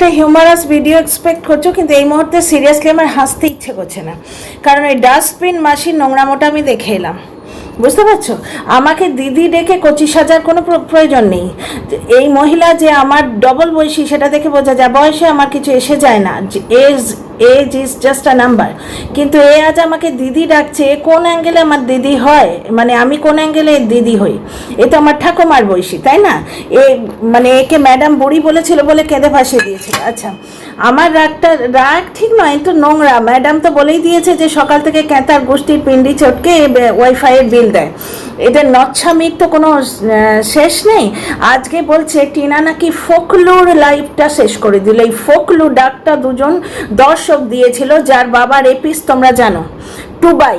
একটা humorous video expect করছ, কিন্তু এই মুহূর্তে সিরিয়াসলি আমার হাসতে ইচ্ছে করছে না। কারণ এই ডাস্টবিন মাসির নোংরামোটা আমি দেখে এলাম। বুঝতে পারছ? আমাকে দিদি ডেকে পঁচিশ হাজার কোনো প্র- প্রয়োজন নেই। এই মহিলা যে আমার ডবল বয়সী, সেটা দেখে বোঝা যায়, বয়সে আমার কিছু এসে যায় না। Age age is just a number কিন্তু এ আজ আমাকে দিদি ডাকছে কোন অ্যাঙ্গেলে আমার দিদি হয়? মানে আমি কোন অ্যাঙ্গেলে দিদি হই? এ তো আমার ঠাকুমার বয়সী, তাই না? এ মানে একে ম্যাডাম বুড়ি বলেছিল বলে কেঁদে ভাসিয়ে দিয়েছিল। আচ্ছা আমার রাগটা, রাগ ঠিক নয় এ তো নোংরা। ম্যাডাম তো বলেই দিয়েছে যে সকাল থেকে ক্যাঁতার, গোষ্ঠীর, পিন্ডি চটকে ওয়াইফাইয়ের বিল দেয়। এদের নচ্ছামির তো কোনো শেষ নেই। আজকে বলছে, টিনা নাকি ফোকলুর লাইফটা শেষ করে দিল। এই ফোকলু ডাকটা দুজন দর্শক দিয়েছিল, যার বাবার এপিস তোমরা জানো। টুবাই।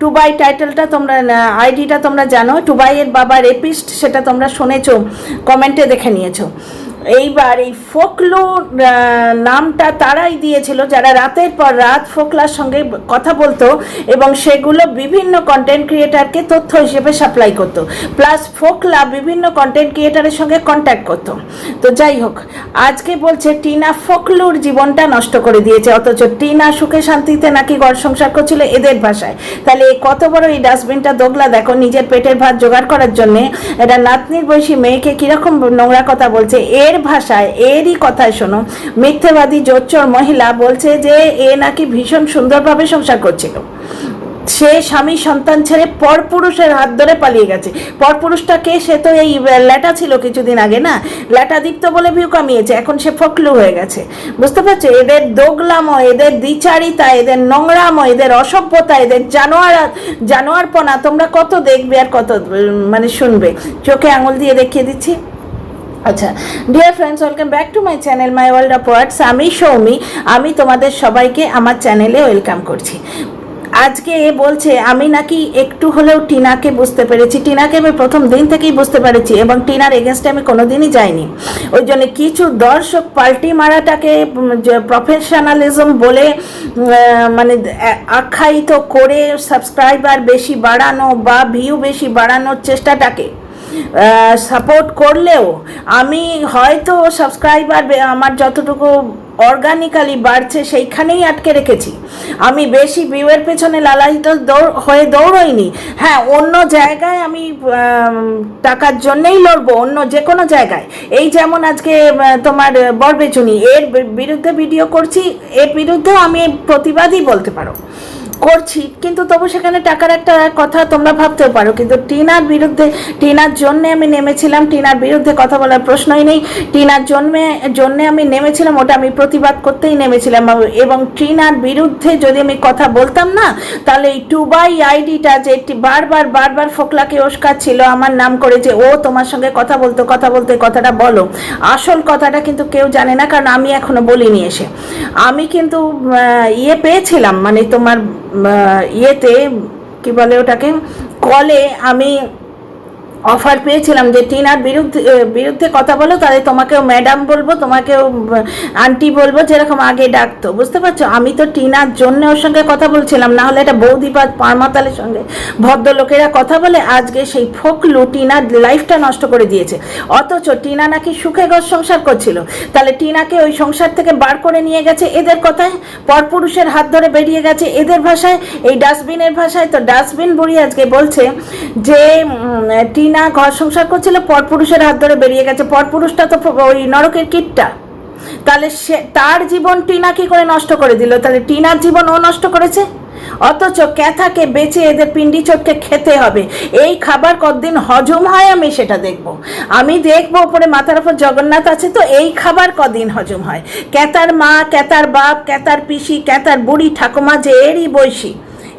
টুবাই টাইটেলটা তোমরা আইডিটা তোমরা জানো। টুবাইয়ের বাবার এপিস্ট সেটা তোমরা শুনেছো, কমেন্টে দেখে নিয়েছো। এইবার এই ফোকলো নামটা তারাই দিয়েছিল, যারা রাতের পর রাত ফোকলার সঙ্গে কথা বলতো এবং সেগুলো বিভিন্ন কন্টেন্ট ক্রিয়েটারকে তথ্য হিসেবে সাপ্লাই করতো। প্লাস ফোকলা বিভিন্ন কন্টেন্ট ক্রিয়েটারের সঙ্গে কন্ট্যাক্ট করতো। তো যাই হোক, আজকে বলছে টিনা ফোকলুর জীবনটা নষ্ট করে দিয়েছে, অথচ টিনা সুখে শান্তিতে নাকি ঘর সংসার করছিল এদের ভাষায়। তাহলে কত বড় এই ডাস্টবিনটা দোগলা, দেখো নিজের পেটের ভাত জোগাড় করার জন্যে এটা নাতনির বয়সী মেয়েকে কীরকম নোংরা কথা বলছে, এর ভাষায় এরই কথায় শোনো। মিথ্যেবাদী জোচ্চর মহিলা বলছে যে এ নাকি ভীষণ সুন্দরভাবে সংসার করছিল। সে স্বামী সন্তান ছেড়ে পরপুরুষের হাত ধরে পালিয়ে গেছে। পরপুরুষটা কে সে তো এই ল্যাটা ছিল কিছুদিন আগে না? ল্যাটাদিত্য বলে ভিউ কামিয়েছে, এখন সে ফকলু হয়ে গেছে। বুঝতে পারছ? এদের দোগলামো এদের দ্বিচারিতা, এদের নোংরামো এদের অসভ্যতা, এদের জানোয়ার, জানোয়ারপনা তোমরা কত দেখবে আর কত মানে শুনবে? চোখে আঙুল দিয়ে দেখিয়ে দিচ্ছি। আচ্ছা dear friends welcome back to my channel my world of words আমি সৌমি, আমি তোমাদের সবাইকে আমার চ্যানেলে ওয়েলকাম করছি। আজকে এ বলছে, আমি নাকি একটু হলেও টিনাকে বুঝতে পেরেছি। টিনাকে আমি প্রথম দিন থেকেই বুঝতে পেরেছি এবং টিনার এগেনস্টে আমি কোনোদিনই যাইনি। ওই জন্য কিছু দর্শক পাল্টি মারাটাকে প্রফেশনালিজম বলে মানে আখ্যায়িত করে সাবস্ক্রাইবার বেশি বাড়ানো বা ভিউ বেশি বাড়ানোর চেষ্টাটাকে সাপোর্ট করলেও আমি হয়তো সাবস্ক্রাইবার আমার যতটুকু অর্গানিক্যালি বাড়ছে সেইখানেই আটকে রেখেছি। আমি বেশি ভিউয়ের পেছনে লালায়িত দৌড় হয়ে দৌড়ইনি। হ্যাঁ অন্য জায়গায় আমি টাকার জন্যেই লড়বো, অন্য যে কোনো জায়গায়। এই যেমন আজকে তোমার বরবেচুনি, এর বিরুদ্ধে ভিডিও করছি, এর বিরুদ্ধেও আমি প্রতিবাদই বলতে পারো। করছি, কিন্তু তবু সেখানে টাকার একটা কথা তোমরা ভাবতেও পারো। কিন্তু টিনার বিরুদ্ধে, টিনার জন্যে আমি নেমেছিলাম, টিনার বিরুদ্ধে কথা বলার প্রশ্নই নেই। টিনার জন্মে, জন্যে আমি নেমেছিলাম, ওটা আমি প্রতিবাদ করতেই নেমেছিলাম। এবং টিনার বিরুদ্ধে যদি আমি কথা বলতাম না, তাহলে এই টু বাই আইডিটা যে বারবার বারবার ফোকলাকে ওস্কার ছিল আমার নাম করে যে, ও তোমার সঙ্গে কথা বলতো, কথা বলতে কথাটা বলো। আসল কথাটা কিন্তু কেউ জানে না, কারণ আমি এখনও বলিনি এসে। আমি কিন্তু ইয়ে পেয়েছিলাম মানে তোমার ইয়েতে কি বলে ওটাকে? কলে আমি অফার পেয়েছিলাম যে টিনার বিরুদ্ধে বিরুদ্ধে কথা বলো তাহলে তোমাকেও ম্যাডাম বলব তোমাকেও আন্টি বলব যেরকম আগে ডাকতো বুঝতে পারছ? আমি তো টিনার জন্য ওর সঙ্গে কথা বলছিলাম না হলে এটা বৌদি বা পারমাতালের সঙ্গে। ভদ্রলোকেরা কথা বলে আজকে সেই ফোকলু টিনার লাইফটা নষ্ট করে দিয়েছে। অথচ টিনা নাকি সুখে ঘর সংসার করছিল। তাহলে টিনাকে ওই সংসার থেকে বার করে নিয়ে গেছে এদের কথায়? পরপুরুষের হাত ধরে বেরিয়ে গেছে এদের ভাষায়? এই ডাস্টবিনের ভাষায় তো ডাস্টবিন বুড়ি আজকে বলছে যে উম, টিনা ঘর সংসার করছিল, পরপুরুষের হাত ধরে বেরিয়ে গেছে। পরপুরুষটা তো ওই নরকের কীটটা। তাহলে সে, তার জীবন টিনা কি করে নষ্ট করে দিল? তাহলে টিনার জীবন ও নষ্ট করেছে? অথচ ক্যাথাকে বেঁচে এদের পিন্ডি চটকে খেতে হবে। এই খাবার কতদিন হজম হয় আমি সেটা দেখব। আমি দেখব ওপরে মাথার উপর জগন্নাথ আছে তো, এই খাবার কদিন হজম হয়? ক্যাতার মা ক্যাতার বাপ ক্যাতার পিসি ক্যাতার বুড়ি, ঠাকুমা যে এরই বৈশী।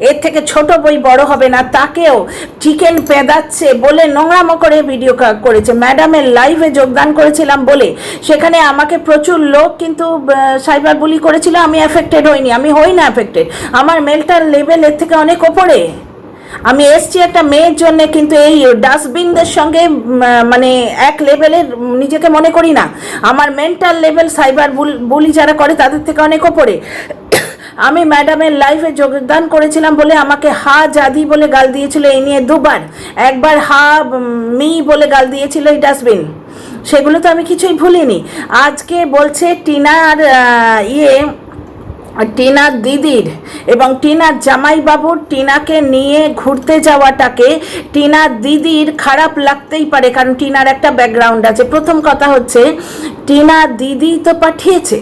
এর থেকে ছোট বই বড় হবে না, তাকেও চিকেন পেদাচ্ছে বলে নোংরামো করে ভিডিও করেছে। ম্যাডামের লাইভে যোগদান করেছিলাম বলে। সেখানে আমাকে প্রচুর লোক কিন্তু সাইবার বুলি করেছিল, আমি অ্যাফেক্টেড হইনি। আমি হই না অ্যাফেক্টেড আমার মেলটার লেভেল এর থেকে অনেক ওপরে। আমি এসছি একটা মেয়ের জন্য, কিন্তু এই ডাস্টবিনদের সঙ্গে মানে এক লেভেলের নিজেকে মনে করি না। আমার মেন্টাল লেভেল সাইবার বুলি যারা করে, তাদের থেকে অনেক ওপরে। আমি ম্যাডামের লাইফে যোগদান করেছিলাম বলে আমাকে হা জাদি বলে গাল দিয়েছিল এই নিয়ে দুবার। একবার হা মি বলে গাল দিয়েছিল এই ডাস্টবিন। সেগুলো তো আমি কিছুই ভুলিনি। আজকে বলছে টিনার আহ, ইয়ে টিনার দিদির এবং টিনার জামাইবাবুর টিনাকে নিয়ে ঘুরতে যাওয়াটাকে টিনার দিদির খারাপ লাগতেই পারে কারণ টিনার একটা ব্যাকগ্রাউন্ড আছে। প্রথম কথা হচ্ছে টিনা দিদি তো পাঠিয়েছে।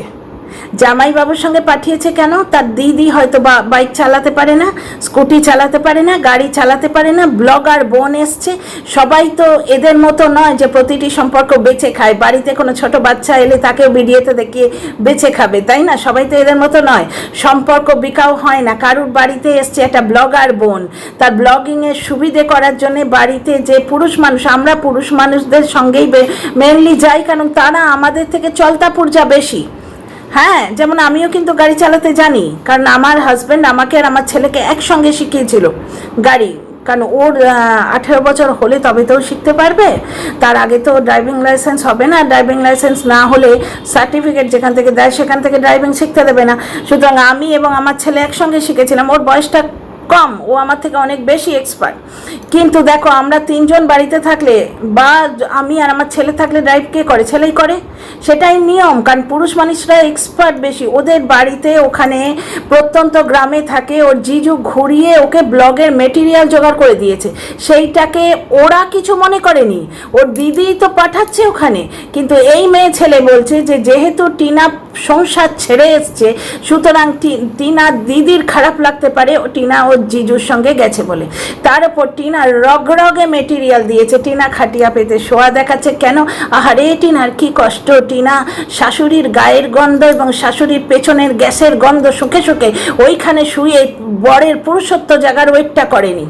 জামাইবাবুর সঙ্গে পাঠিয়েছে কেন? তার দিদি হয়তো বা বাইক চালাতে পারে না, স্কুটি চালাতে পারে না, গাড়ি চালাতে পারে না, ব্লগার বোন এসছে। সবাই তো এদের মতো নয় যে প্রতিটি সম্পর্ক বেছে খায়। বাড়িতে কোনো ছোট বাচ্চা এলে তাকেও ভিডিওতে দেখিয়ে বেছে খাবে, তাই না? সবাই তো এদের মতো নয়। সম্পর্ক বিকাও হয় না। কারুর বাড়িতে এসছে একটা ব্লগার বোন। তার ব্লগিংয়ের সুবিধে করার জন্য বাড়িতে যে পুরুষ মানুষ, আমরা পুরুষ মানুষদের সঙ্গেই মেনলি যাই, কারণ তারা আমাদের থেকে চলতা পূর্জা বেশি। হ্যাঁ যেমন আমিও কিন্তু গাড়ি চালাতে জানি, কারণ আমার হাজব্যান্ড আমাকে আর আমার ছেলেকে একসঙ্গে শিখিয়েছিল গাড়ি। কারণ ওর আঠেরো বছর হলে তবে তো শিখতে পারবে, তার আগে তো ড্রাইভিং লাইসেন্স হবে না। ড্রাইভিং লাইসেন্স না হলে সার্টিফিকেট যেখান থেকে দেয়, সেখান থেকে ড্রাইভিং শিখতে দেবে না। সুতরাং আমি এবং আমার ছেলে একসঙ্গে শিখেছিলাম। ওর বয়সটা কম, ও আমার থেকে অনেক বেশি এক্সপার্ট কিন্তু দেখো, আমরা তিনজন বাড়িতে থাকলে বা আমি আর আমার ছেলে থাকলে ড্রাইভ কে করে? ছেলেই করে? সেটাই নিয়ম, কারণ পুরুষ মানুষরা এক্সপার্ট বেশি। ওদের বাড়িতে ওখানে প্রত্যন্ত গ্রামে থাকে, ওর জিজু ঘুরিয়ে ওকে ব্লগের মেটেরিয়াল জোগাড় করে দিয়েছে। সেইটাকে ওরা কিছু মনে করেনি। ওর দিদি তো পাঠাচ্ছে ওখানে, কিন্তু এই মেয়ে ছেলে বলছে যে, যেহেতু টিনা সংসার ছেড়ে এসছে, সুতরাং টিনা দিদির খারাপ লাগতে পারে ও টিনা ওর জিজুর সঙ্গে গেছে বলে। তার উপর টিনা রগরগে মেটেরিয়াল দিয়েছে। টিনা খাটিয়া পেতে শোয়া দেখাচ্ছে কেন? আহারে, টিনার কি কষ্ট? টিনা শাশুড়ির গায়ের গন্ধ এবং শাশুড়ির পেছনের গ্যাসের গন্ধ শুকে শুকে ওইখানে শুয়ে বরের পুরুষত্ব জাগার ওয়েটটা করেনি।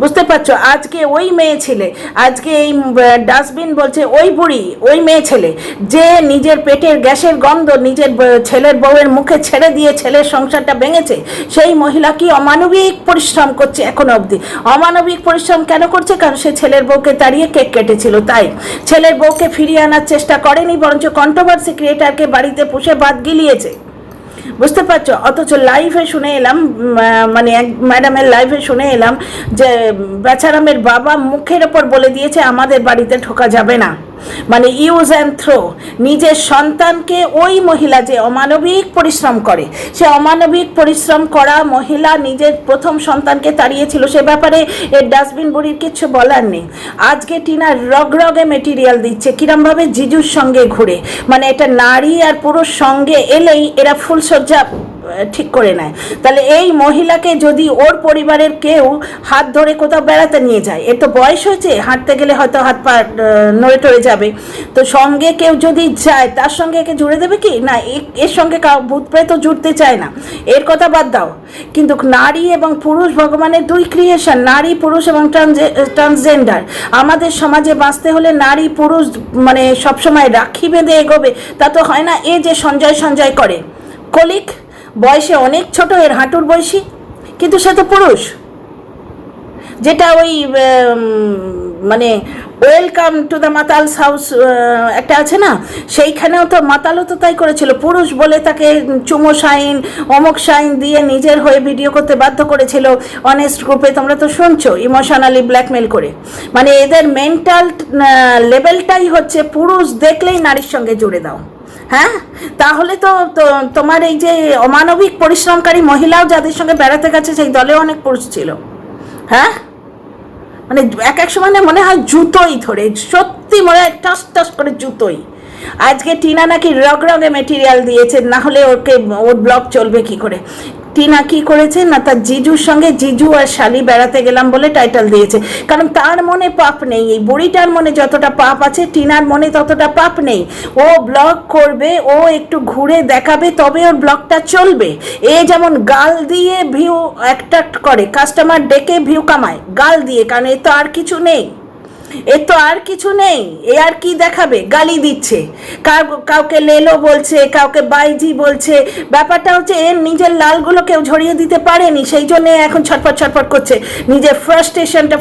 বুঝতে পারছ? আজকে ওই মেয়ে ছেলে, আজকে এই ডাস্টবিন বলছে ওই বুড়ি, ওই মেয়ে ছেলে, যে নিজের পেটের গ্যাসের গন্ধ নিজের ছেলের বউয়ের মুখে ছেড়ে দিয়ে ছেলের সংসারটা ভেঙেছে, সেই মহিলা কি অমানবিক পরিশ্রম করছে এখন অবধি? অমানবিক পরিশ্রম কেন করছে? কারণ সে ছেলের বউকে তাড়িয়ে কেক কেটেছিল, তাই। ছেলের বউকে ফিরিয়ে আনার চেষ্টা করেনি, বরঞ্চ কন্ট্রোভার্সি ক্রিয়েটারকে বাড়িতে পুষে বাদ গিলিয়েছে। বুঝতে পারছ? অথচ লাইভে শুনে এলাম মানে এক ম্যাডামের লাইভে শুনে এলাম যে বেচারামের বাবা মুখের ওপর বলে দিয়েছে, আমাদের বাড়িতে ঠোকা যাবে না। মানে ইউজ অ্যান্ড থ্রো। নিজের সন্তানকে ওই মহিলা যে অমানবিক পরিশ্রম করে, সে অমানবিক পরিশ্রম করা মহিলা নিজের প্রথম সন্তানকে তাড়িয়েছিল, সে ব্যাপারে এর ডাস্টবিন বুড়ির কিছু বলার নেই। আজকে টিনা রগরগে মেটেরিয়াল দিচ্ছে, কিরমভাবে জিজুর সঙ্গে ঘুরে। মানে এটা নারী আর পুরুষ সঙ্গে এলেই এরা ফুলসজ্জা ঠিক করে নেয়। তাহলে এই মহিলাকে যদি ওর পরিবারের কেউ হাত ধরে কোথাও বেড়াতে নিয়ে যায়, এর তো বয়স হয়েছে, হাঁটতে গেলে হয়তো হাত পা নড়ে টড়ে যাবে। তো সঙ্গে কেউ যদি যায়, তার সঙ্গে একে জুড়ে দেবে কি? না এর সঙ্গে ভূত প্রেত জুড়তে চায় না। এর কথা বাদ দাও। কিন্তু নারী এবং পুরুষ ভগবানের দুই ক্রিয়েশন নারী, পুরুষ এবং ট্রান্সজেন্ডার আমাদের সমাজে বাঁচতে হলে নারী, পুরুষ মানে সবসময় রাখি বেঁধে এগোবে। তা তো হয় না, এ যে সঞ্জয় সঞ্জয় করে। কলিক বয়সে অনেক ছোট এর হাঁটুর বয়সী, কিন্তু সে তো পুরুষ। যেটা ওই মানে welcome to the Matals house একটা আছে না? সেইখানেও তো মাতালও তো তাই করেছিল। পুরুষ বলে তাকে চুমো সাইন, অমুক সাইন দিয়ে নিজের হয়ে ভিডিও করতে বাধ্য করেছিল। অনেস্ট গ্রুপে তোমরা তো শুনছো ইমোশনালি ব্ল্যাকমেল করে। মানে এদের মেন্টাল লেভেলটাই হচ্ছে পুরুষ দেখলেই নারীর সঙ্গে জুড়ে দাও। হ্যাঁ? তাহলে তো তোমার এই যে অমানবিক পরিশ্রমকারী মহিলাও যাদের সঙ্গে বেড়াতে গেছে, সেই দলেও অনেক পুরুষ ছিল। হ্যাঁ? মানে এক এক সময় মনে হয় জুতোই ধরে, সত্যি মনে হয় টস টস করে জুতোই। আজকে টিনা নাকি রগ রগে মেটেরিয়াল দিয়েছে, না হলে ওকে, ওর ব্লগ চলবে কি করে? টিনা কি করেছে? না তার জিজুর সঙ্গে জিজু আর শালি বেড়াতে গেলাম বলে টাইটেল দিয়েছে। কারণ তার মনে পাপ নেই। এই বুড়িটার মনে যতটা পাপ আছে, টিনার মনে ততটা পাপ নেই। ও ব্লগ করবে, ও একটু ঘুরে দেখাবে, তবে ওর ব্লগটা চলবে। এ যেমন গাল দিয়ে ভিউ অ্যাট্রাক্ট করে কাস্টমার ডেকে ভিউ কামায়, গাল দিয়ে, কারণ এ তো আর কিছু নেই। এ তো আর কিছু নেই, এ আর কি দেখাবে? গালি দিচ্ছে। কাউ- কাউকে লেলো বলছে, কাউকে বাইজি বলছে। ব্যাপারটা হচ্ছে এর নিজের লালগুলো কেউ ঝরিয়ে দিতে পারেনি, সেই জন্য এখন ছটপট ছটপট করছে। নিজের ফ্রাস্ট্রেশনটা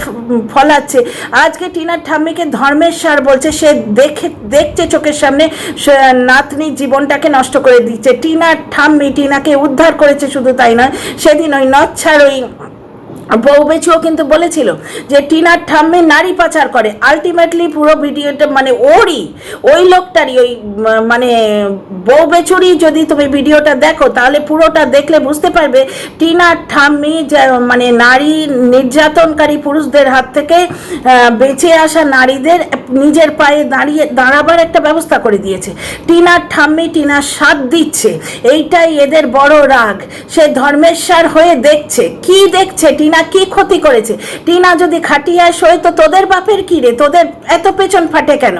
ফলাচ্ছে। আজকে টিনার ঠাম্মিকে ধর্মের সার বলছে, সে দেখে, দেখছে চোখের সামনে নাতনির জীবনটাকে নষ্ট করে দিচ্ছে। টিনার ঠাম্মি টিনাকে উদ্ধার করেছে শুধু তাই নয়, সেদিন ওই নচ্ছার ওই বউ বেচুও কিন্তু বলেছিল যে টিনার ঠাম্মি নারী পাচার করে। আলটিমেটলি পুরো ভিডিওটা মানে ওরই, ওই লোকটারই, ওই মানে বউ বেচুরই যদি তুমি ভিডিওটা দেখো, তাহলে পুরোটা দেখলে বুঝতে পারবে টিনার ঠাম্মি মানে নারী নির্যাতনকারী পুরুষদের হাত থেকে বেঁচে আসা নারীদের নিজের পায়ে দাঁড়িয়ে, দাঁড়াবার একটা ব্যবস্থা করে দিয়েছে। টিনার ঠাম্মি টিনার সাথ দিচ্ছে। এইটাই এদের বড় রাগ। সে ধর্মেশ্বর হয়ে দেখছে। কি দেখছে? টিনা কি ক্ষতি করেছে? টিনা যদি খাটিয়ায় শোয় তো তোদের বাপের কি রে? তোদের এত পেছন ফাটে কেন?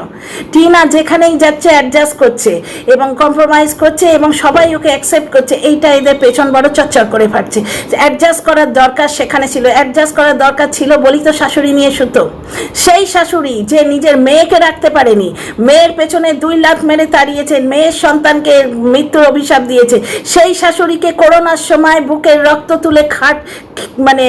টিনা যেখানেই যাচ্ছে অ্যাডজাস্ট করছে এবং কম্প্রোমাইজ করছে এবং সবাই ওকে অ্যাকসেপ্ট করছে, এইটা এদের পেছন বড় চচ্চর করে ফাটছে। অ্যাডজাস্ট করার দরকার সেখানে ছিল অ্যাডজাস্ট করার দরকার ছিল বলি তো শাশুড়ি নিয়ে শুতো। সেই শাশুড়ি যে নিজের মেয়েকে রাখতে পারেনি, মেয়ের পেছনে দুই লাখ মেরে তাড়িয়েছে, মেয়ের সন্তানকে মৃত্যুর অভিশাপ দিয়েছে, সেই শাশুড়িকে করোনার সময় বুকের রক্ত তুলে খাট মানে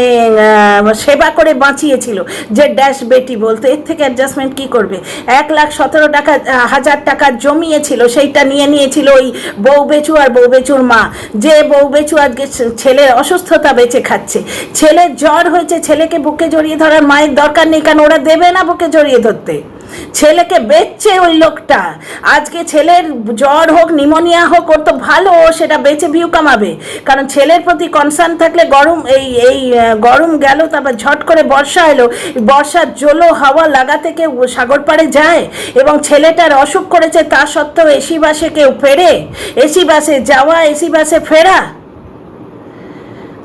সেবা করে বাঁচিয়েছিল। যে ড্যাশ বেটি বলতো, এর থেকে অ্যাডজাস্টমেন্ট কি করবে? এক লাখ সতেরো টাকা হাজার টাকা জমিয়েছিল, সেইটা নিয়ে নিয়েছিল ওই বউ বেচু আর বউ বেচুর মা। যে বউ বেচু আজকে ছেলের অসুস্থতা বেঁচে খাচ্ছে। ছেলের জ্বর হয়েছে, ছেলেকে বুকে জড়িয়ে ধরার মায়ের দরকার নেই, কারণ ওরা দেবে না বুকে জড়িয়ে ধরতে। ছেলেকে বেচছে ওই লোকটা। আজকে ছেলের জ্বর হোক, নিমোনিয়া হোক, ওর তো ভালো সেটা বেচে ভিউ কামাবে। কারণ ছেলের প্রতি কনসার্ন থাকলে গরম, এই এই গরম গেল, তারপর ঝট করে বর্ষা এলো। বর্ষার জলো হাওয়া লাগাতে কেউ সাগর পাড়ে যায় এবং ছেলেটার অসুখ করেছে, তা সত্ত্বেও এসি বাসে কেউ ফেরে। এসি বাসে যাওয়া, এসি বাসে ফেরা।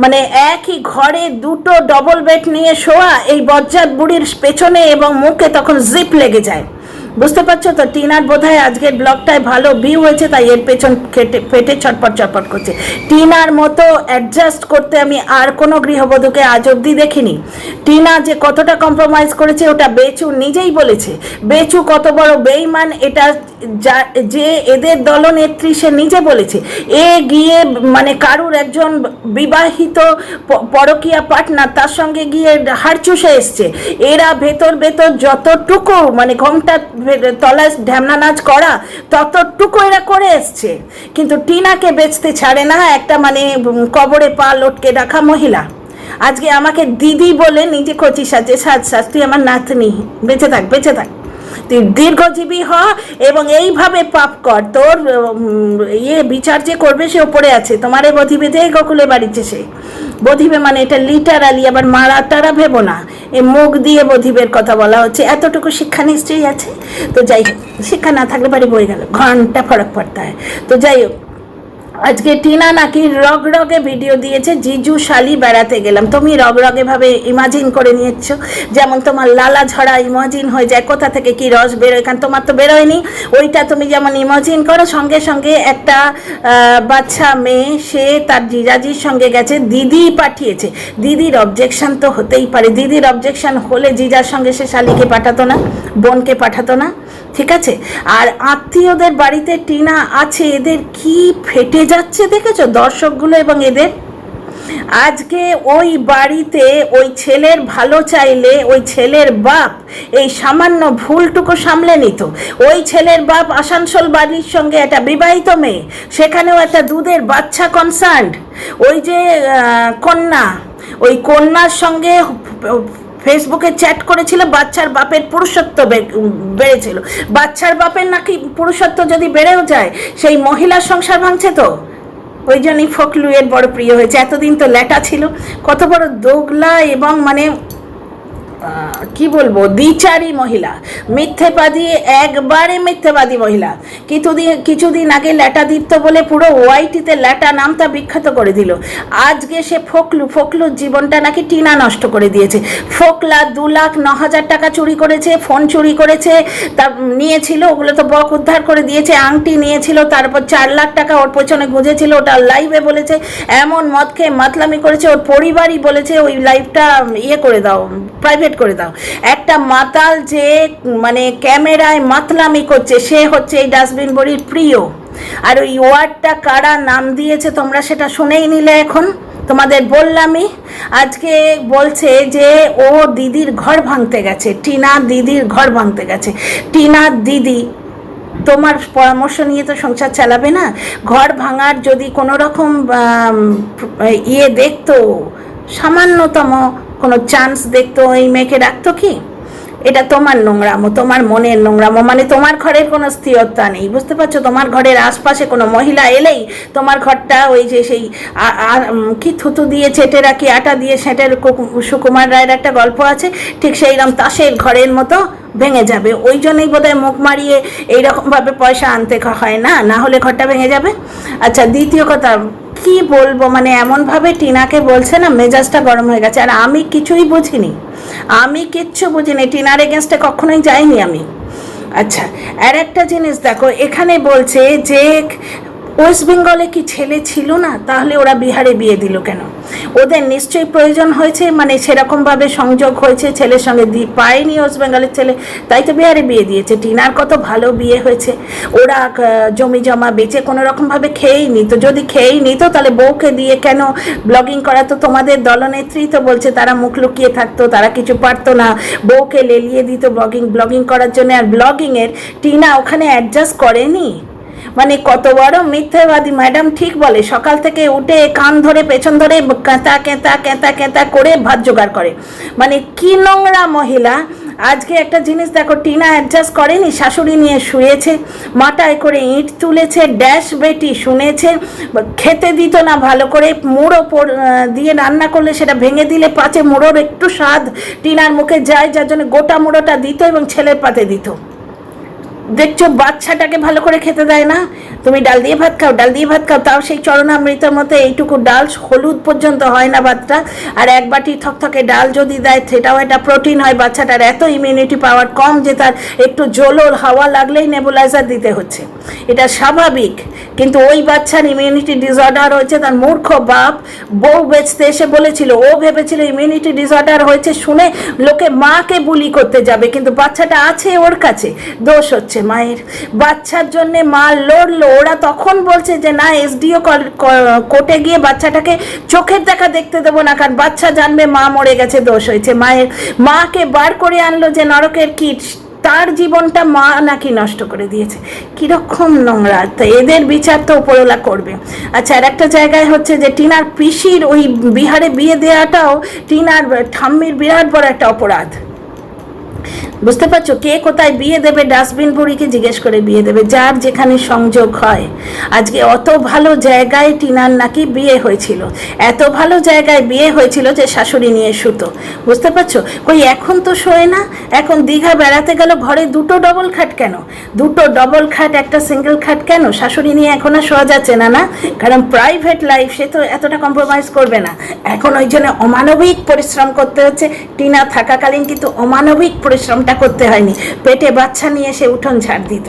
মানে একই ঘরে দুটো ডবল বেড নিয়ে শোয়া এই বজ্জাত বুড়ির পেছনে এবং মুখে তখন জিপ লেগে যায়। বুঝতে পারছ তো? টিনার বোধহয় আজকের ব্লগটায় ভালো ভিউ হয়েছে, তাই এর পেছন কেটে ফেটে ছটপট চটপট করছে। টিনার মতো অ্যাডজাস্ট করতে আমি আর কোনো গৃহবধূকে আজ অবধি দেখিনি। টিনা যে কতটা কম্প্রোমাইজ করেছে, ওটা বেচু নিজেই বলেছে। বেচু কত বড় বেইমান, এটা যা যে এদের দলনেত্রী সে নিজে বলেছে। এ গিয়ে মানে কারুর একজন বিবাহিত পরকীয়া পার্টনার তার সঙ্গে গিয়ে হাড় চুষে এসছে। এরা ভেতর ভেতর যতটুকু মানে ঘোমটা তলায় ঢ্যামনা নাচ করা ততটুকু এরা করে এসছে। কিন্তু টিনাকে বেচতে ছাড়ে না, একটা মানে কবরে পা লটকে রাখা মহিলা। আজকে আমাকে দিদি বলে নিজে কচি সাজে, সাজ সাজ, তুই আমার নাতনি। বেঁচে থাক বেঁচে থাক। তুই দীর্ঘজীবী হ এবং এইভাবে পাপ কর। তোর ইয়ে বিচার যে করবে সে ওপরে আছে। তোমার এই বধিবে যে গোকুলে বাড়িতে সে। বধিবে মানে এটা লিটারালি আবার মারা টারা ভেবো না। এ মুখ দিয়ে বধিবের কথা বলা হচ্ছে। এতটুকু শিক্ষা নিশ্চয়ই আছে? তো যাই হোক, শিক্ষা না থাকলে বাড়ি বই গেল। ঘণ্টা ফরক পড়তে হয় তো যাই হোক আজকে টিনা নাকি রগ রগে ভিডিও দিয়েছে, জিজু শালি বেড়াতে গেলাম। তুমি রগ রগে ভাবে ইমাজিন করে নিয়েছো, যেমন তোমার লালা ঝরা ইমাজিন হয়ে যায়, কোথা থেকে কি রস বেরোয় কারণ তোমার তো বেরোয়নি। ওইটা তুমি যেমন ইমাজিন করো, সঙ্গে সঙ্গে একটা বাচ্চা মেয়ে, সে তার জিজাজির সঙ্গে গেছে, দিদি পাঠিয়েছে। দিদির অবজেকশন তো হতেই পারে। দিদির অবজেকশন হলে জিজার সঙ্গে সে শালিকে পাঠাতো না, বোনকে পাঠাতো না, ঠিক আছে? আর আত্মীয়দের বাড়িতে টিনা আছে, এদের কি ফেটে যাচ্ছে দেখেছ দর্শকগুলো এবং এদের? আজকে ওই বাড়িতে ওই ছেলের ভালো চাইলে ওই ছেলের বাপ এই সামান্য ভুলটুকু সামলে নিত। ওই ছেলের বাপ আসানসোল বাড়ির সঙ্গে একটা বিবাহিত মেয়ে, সেখানেও একটা দুধের বাচ্চা কনসার্ন ওই যে কন্যা, ওই কন্যার সঙ্গে ফেসবুকে চ্যাট করেছিল, বাচ্চার বাপের পুরুষত্ব বেড়েছিল। বাচ্চার বাপের নাকি পুরুষত্ব যদি বেড়েও যায়, সেই মহিলার সংসার ভাঙছে তো? ওই জন্যই ফকলুয়ের বড় প্রিয় হয়েছে। এতদিন তো ল্যাটা ছিল। কত বড় দোগলা এবং মানে কি বলব, দ্বিচারী মহিলা। মিথ্যেবাদী একবারে মিথ্যেবাদী মহিলা। কিছুদিন কিছুদিন আগে ল্যাটা দীপ্ত বলে পুরো ওয়াইটিতে ল্যাটা নামটা বিখ্যাত করে দিল। আজকে সে ফকলু, ফকলুর জীবনটা নাকি টিনা নষ্ট করে দিয়েছে। ফোকলা দু লাখ ন হাজার টাকা চুরি করেছে, ফোন চুরি করেছে তা নিয়েছিল, ওগুলো তো বক উদ্ধার করে দিয়েছে, আংটি নিয়েছিল, তারপর চার লাখ টাকা ওর পেছনে গুঁজেছিল, ওটা লাইভে বলেছে, এমন মদ খেয়ে মাতলামি করেছে, ওর পরিবারই বলেছে, ওই লাইভটা ইয়ে করে দাও প্রাইভেট করে দাও। একটা মাতাল যে মানে ক্যামেরায় মাতলামি করছে, সে হচ্ছে এই ডাস্টবিন বড়ির প্রিয়। আর ওই ওয়ার্ডটা কারা নাম দিয়েছে তোমরা সেটা শুনেই নিলে এখন। তোমাদের বললামই, আজকে বলছে যে, ও দিদির ঘর ভাঙতে গেছে, টিনা দিদির ঘর ভাঙতে গেছে। টিনার দিদি, তোমার পরামর্শ নিয়ে তো সংসার চালাবে না? ঘর ভাঙার যদি কোনো রকম ইয়ে দেখতো, সামান্যতম কোনো চান্স দেখতো এই মেয়েকে রাখতো কি? এটা তোমার নোংরামো, তোমার মনের নোংরামো মানে তোমার ঘরের কোনো স্থিরতা নেই, বুঝতে পারছ? তোমার ঘরের আশপাশে কোনো মহিলা এলেই তোমার ঘরটা ওই যে সেই কি থুতু দিয়ে চেটে রাখি, আটা দিয়ে সেটের সুকুমার রায়ের একটা গল্প আছে, ঠিক সেইরকম তাসের ঘরের মতো ভেঙে যাবে। ওই জন্যই বোধহয় মুখ মারিয়ে এইরকমভাবে পয়সা আনতে হয় না না হলে ঘরটা ভেঙে যাবে। আচ্ছা দ্বিতীয় কথা কি বলব? মানে এমনভাবে টিনাকে বলছে না, মেজাজটা গরম হয়ে গেছে। আর আমি কিছুই বুঝিনি। আমি কিচ্ছু বুঝিনি। টিনার এগেনস্টে কখনোই যাইনি আমি। আচ্ছা আর একটা জিনিস দেখো, এখানে বলছে যে ওয়েস্ট বেঙ্গলে কি ছেলে ছিল না? তাহলে ওরা বিহারে বিয়ে দিল কেন? ওদের নিশ্চয়ই প্রয়োজন হয়েছে মানে সেরকমভাবে সংযোগ হয়েছে, ছেলের সঙ্গে দি পায়নি ওয়েস্ট বেঙ্গলের ছেলে, তাই তো বিহারে বিয়ে দিয়েছে। টিনার কত ভালো বিয়ে হয়েছে। ওরা জমি জমা বেচে কোনো রকমভাবে খেয়েই নিত যদি খেয়েই নিত তাহলে বউকে দিয়ে কেন ব্লগিং করা? তো তোমাদের দলনেত্রী তো বলছে, তারা মুখ লুকিয়ে থাকতো, তারা কিছু পারতো না। বউকে লেলিয়ে দিত ব্লগিং ব্লগিং করার জন্য, আর ব্লগিংয়ের টিনা ওখানে অ্যাডজাস্ট করেনি? মানে কত বড় মিথ্যাবাদী ম্যাডাম ঠিক বলে, সকাল থেকে উঠে কান ধরে, পেছন ধরে কেঁতা কেঁতা কেঁতা কেঁতা করে ভাত জোগাড় করে। মানে কি নোংরা মহিলা। আজকে একটা জিনিস দেখো, টিনা অ্যাডজাস্ট করেনি, শাশুড়ি নিয়ে শুয়েছে মাটায় করে ইট তুলেছে ড্যাশ বেটি শুনেছে, খেতে দিত না ভালো করে, মুড়ো দিয়ে রান্না করলে সেটা ভেঙে দিলে পাচে মুড়োর একটু স্বাদ, টিনার মুখে যায়, যার জন্য গোটা মুড়োটা দিত এবং ছেলের পাতে দিত। দেখছ, বাচ্চাটাকে ভালো করে খেতে দেয় না? তুমি ডাল দিয়ে ভাত খাও, ডাল দিয়ে ভাত খাও, তাও সেই চরণামৃতের মতো এইটুকু ডাল হলুদ পর্যন্ত হয় না ভাতটা। আর এক বাটি থকথকে ডাল যদি দেয়, সেটাও একটা প্রোটিন হয় বাচ্চাটার, এত ইমিউনিটি পাওয়ার কম যে তার একটু জলোর হাওয়া লাগলেই নেবুলাইজার দিতে হচ্ছে। এটা স্বাভাবিক, কিন্তু ওই বাচ্চার ইমিউনিটি ডিসঅর্ডার হয়েছে, তার মূর্খ বাপ বউ বেচতে এসে বলেছিল, ও ভেবেছিল ইমিউনিটি ডিসঅর্ডার হয়েছে শুনে লোকে মাকে বুলি করতে যাবে, কিন্তু বাচ্চাটা আছে ওর কাছে, দোষ হচ্ছে। মায়ের। বাচ্চার জন্য মা লড়লো। ওরা তখন বলছে যে, না, এসডিও কোর্টে গিয়ে বাচ্চাটাকে চোখের দেখা দেখতে দেবো না, কারণ বাচ্চা জানবে মা মরে গেছে, দোষ হয়েছে। মায়ের, মাকে বার করে আনলো যে নরকের কীট। তার জীবনটা মা নাকি নষ্ট করে দিয়েছে। কীরকম নোংরা। তো এদের বিচার তো উপরওয়ালা করবে। আচ্ছা আর একটা জায়গায় হচ্ছে যে, টিনার পিসির ওই বিহারে বিয়ে দেওয়াটাও টিনার ঠাম্মির বিরাট বড় একটা অপরাধ। বুঝতে পারছ? কে কোথায় বিয়ে দেবে? ডাস্টবিন বুড়িকে জিজ্ঞেস করে বিয়ে দেবে, যার যেখানে সংযোগ হয়। আজকে অত ভালো জায়গায় টিনার নাকি বিয়ে হয়েছিল। এত ভালো জায়গায় বিয়ে হয়েছিল যে শাশুড়ি নিয়ে শুতো। বুঝতে পারছ? কই, এখন তো শোয় না? এখন দীঘা বেড়াতে গেল, ঘরে দুটো ডবল খাট কেন? দুটো ডবল খাট, একটা সিঙ্গেল খাট কেন? শাশুড়ি নিয়ে এখন আর শোয়া যাচ্ছে না না? কারণ প্রাইভেট লাইফ সে তো এতটা কম্প্রোমাইজ করবে না। এখন ওই জন্য অমানবিক পরিশ্রম করতে হচ্ছে। টিনা থাকাকালীন কিন্তু অমানবিক পরিশ্রমটা করতে হয়নি। পেটে বাচ্চা নিয়ে সে উঠোন ঝাড় দিত।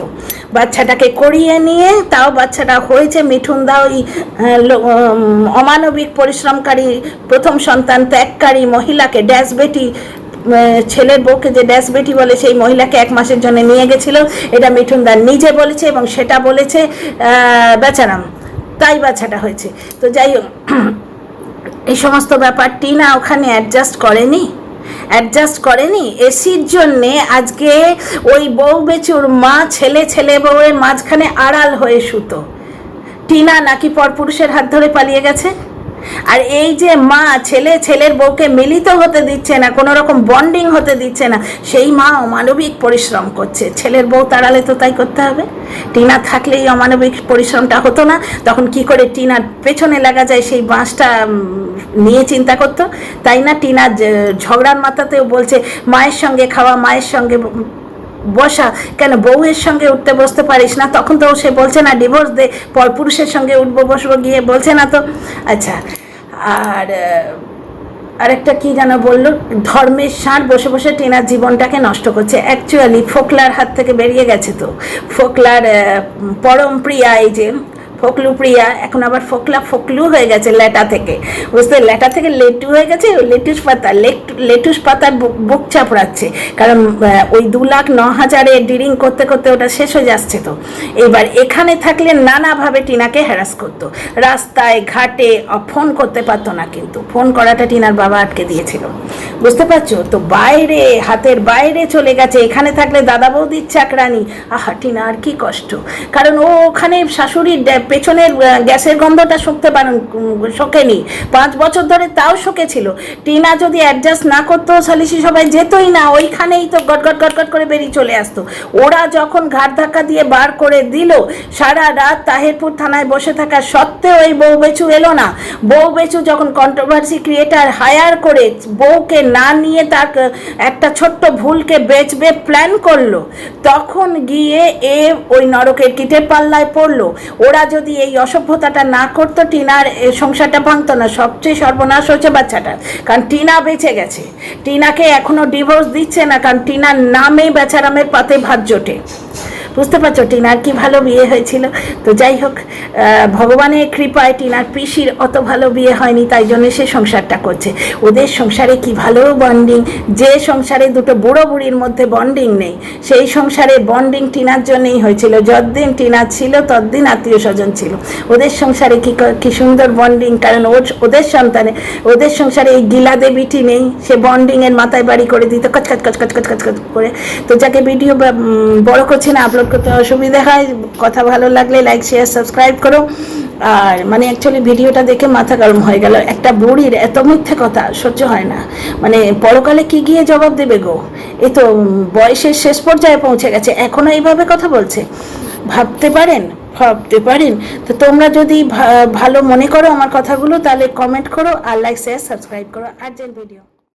বাচ্চাটাকে করিয়ে নিয়ে তাও বাচ্চাটা হয়েছে মিঠুন দা ওই অমানবিক পরিশ্রমকারী প্রথম সন্তান ত্যাগকারী মহিলাকে ড্যাশ বেটি ছেলের বউকে যে ড্যাশ বেটি বলে সেই মহিলাকে এক মাসের জন্য নিয়ে গেছিল। এটা মিঠুন দা নিজে বলেছে এবং সেটা বলেছে বেচারাম। তাই বাচ্চাটা হয়েছে। তো যাই হোক, এই সমস্ত ব্যাপার টিনা ওখানে অ্যাডজাস্ট করেনি। অ্যাডজাস্ট করেনি। এসির জন্যে আজকে ওই বউ বেচুর মা ছেলে ছেলে বউয়ের মাঝখানে আড়াল হয়ে সুতো টিনা নাকি পরপুরুষের হাত ধরে পালিয়ে গেছে? আর এই যে মা, ছেলে, ছেলের বউকে মিলিত হতে দিচ্ছে না, কোনো রকম বন্ডিং হতে দিচ্ছে না, সেই মা অমানবিক পরিশ্রম করছে। ছেলের বউ তাড়ালে তো তাই করতে হবে। টিনা থাকলেই অমানবিক পরিশ্রমটা হতো না, তখন কি করে টিনার পেছনে লাগা যায় সেই বাঁশটা নিয়ে চিন্তা করতো? তাই না টিনা ঝগড়ার মাথাতেও বলছে, মায়ের সঙ্গে খাওয়া, মায়ের সঙ্গে বসা, কেন বউয়ের সঙ্গে উঠতে বসতে পারিস না? তখন তো সে বলছে না ডিভোর্স দে, পর পুরুষের সঙ্গে উঠবো, বসবো, গিয়ে বলছে না তো। আচ্ছা আর আরেকটা কি যেন বলল? ধর্মের সার বসে বসে টেনার জীবনটাকে নষ্ট করছে। অ্যাকচুয়ালি ফোকলার হাত থেকে বেরিয়ে গেছে তো। ফোকলার পরম প্রিয়া এই যে ফোকলু প্রিয়া, এখন আবার ফোকলা ফোকলু হয়ে গেছে লেটা থেকে। বুঝতে লেটা থেকে লেটু হয়ে গেছে লেটুস পাতা, লেট- লেটুস পাতার বুক চাপড়াচ্ছে। কারণ ওই দু লাখ ন হাজারে ডিরিং করতে করতে ওটা শেষ হয়ে যাচ্ছে তো। এবার এখানে থাকলে নানাভাবে টিনাকে হ্যারাস করতো। রাস্তায়, ঘাটে ফোন করতে পারতো না কিন্তু। ফোন করাটা টিনার বাবা আটকে দিয়েছিল। বুঝতে পারছ? তো বাইরে, হাতের বাইরে চলে গেছে। এখানে থাকলে দাদা বৌদির চাকরানি। আহা টিনা আর কি কষ্ট। কারণ ও ওখানে শাশুড়ির পেছনের গ্যাসের গন্ধটা শুকতে পারেন শোকেনি। পাঁচ বছর ধরে তাও শোকেছিল টিনা যদি অ্যাডজাস্ট না করতো সালিসি সবাই যেতই না, ওইখানেই তো গট গট গট গট করে বেরিয়ে চলে আসতো। ওরা যখন ঘাট ধাক্কা দিয়ে বার করে দিল, সারা রাত তাহেরপুর থানায় বসে থাকা সত্ত্বেও এই বউ বেচু এলো না। বউ বেচু যখন কন্ট্রোভার্সি ক্রিয়েটার হায়ার করে বউকে না নিয়ে তার একটা ছোট্ট ভুলকে বেচবে প্ল্যান করল, তখন গিয়ে এ ওই নরকের কিটের পাল্লায় পড়ল। ওরা যদি এই অসভ্যতাটা না করতো, টিনার সংসারটা ভাঙতো না। সবচেয়ে সর্বনাশ হচ্ছে বাচ্চাটা কারণ টিনা বেঁচে গেছে। টিনাকে এখনও ডিভোর্স দিচ্ছে না, কারণ টিনার নামে বেচারামের পাতে ভাত জোটে। বুঝতে পারছ, টিনার কি ভালো বিয়ে হয়েছিল? তো যাই হোক ভগবানের কৃপায় টিনার পিসির অত ভালো বিয়ে হয়নি, তাই জন্য সে সংসারটা করছে। ওদের সংসারে কি ভালো বন্ডিং যে সংসারে দুটো বুড়ো বুড়ির মধ্যে বন্ডিং নেই, সেই সংসারে বন্ডিং টিনার জন্যই হয়েছিল। যতদিন টিনা ছিল, ততদিন আত্মীয় স্বজন ছিল। ওদের সংসারে কি ক- সুন্দর বন্ডিং কারণ ওদের সন্তানে, ওদের সংসারে এই গিলা দেবীটি নেই। সে বন্ডিংয়ের মাথায় বাড়ি করে দিত কচকচ কচকচ কচকচ করে। তো যাকে ভিডিও বড় করছে না আপলোড করতে অসুবিধা হয়। কথা ভালো লাগলে লাইক শেয়ার সাবস্ক্রাইব করো। আর মানে অ্যাকচুয়ালি ভিডিওটা দেখে মাথা গরম হয়ে গেল। একটা বুড়ির এত মিথ্যে কথা, সহ্য হয় না। মানে পরকালে কি গিয়ে জবাব দেবে গো? এ তো বয়সের শেষ পর্যায়ে পৌঁছে গেছে। এখনও এইভাবে কথা বলছে? ভাবতে পারেন? ভাবতে পারেন? তো তোমরা যদি ভালো মনে করো আমার কথাগুলো, তাহলে কমেন্ট করো আর লাইক শেয়ার সাবস্ক্রাইব করো। Urgent video